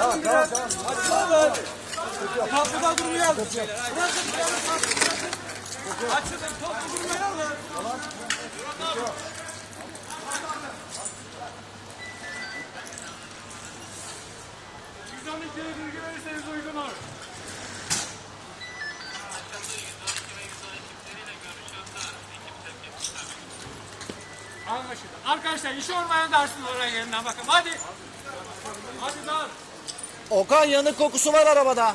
Tamam tamam tamam. Hadi hadi. Kapıda durmayı al. Bırakın bırakın. Açın topu durmayı al. Tamam. Cüzdanlı kere bilgi verirseniz uygun olur. Anlaşıldı. Arkadaşlar işi ormana dersiniz oraya gelin. Bakın hadi. Hadi dağılın. Okan yanık kokusu var arabada.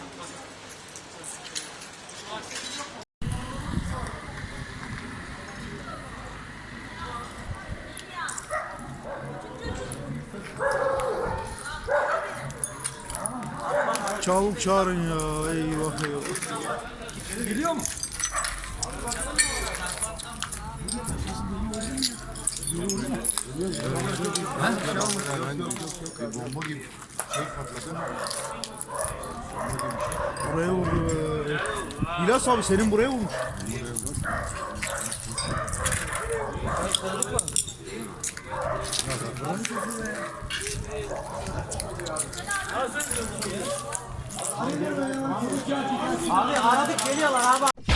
Çabuk çağırın ya. Eyvah eyvah. Biliyor mu? Bomba gibi şey patladı. Buraya vurdu. be. İlyas abi senin buraya vurmuş. Abi aradık geliyorlar abi.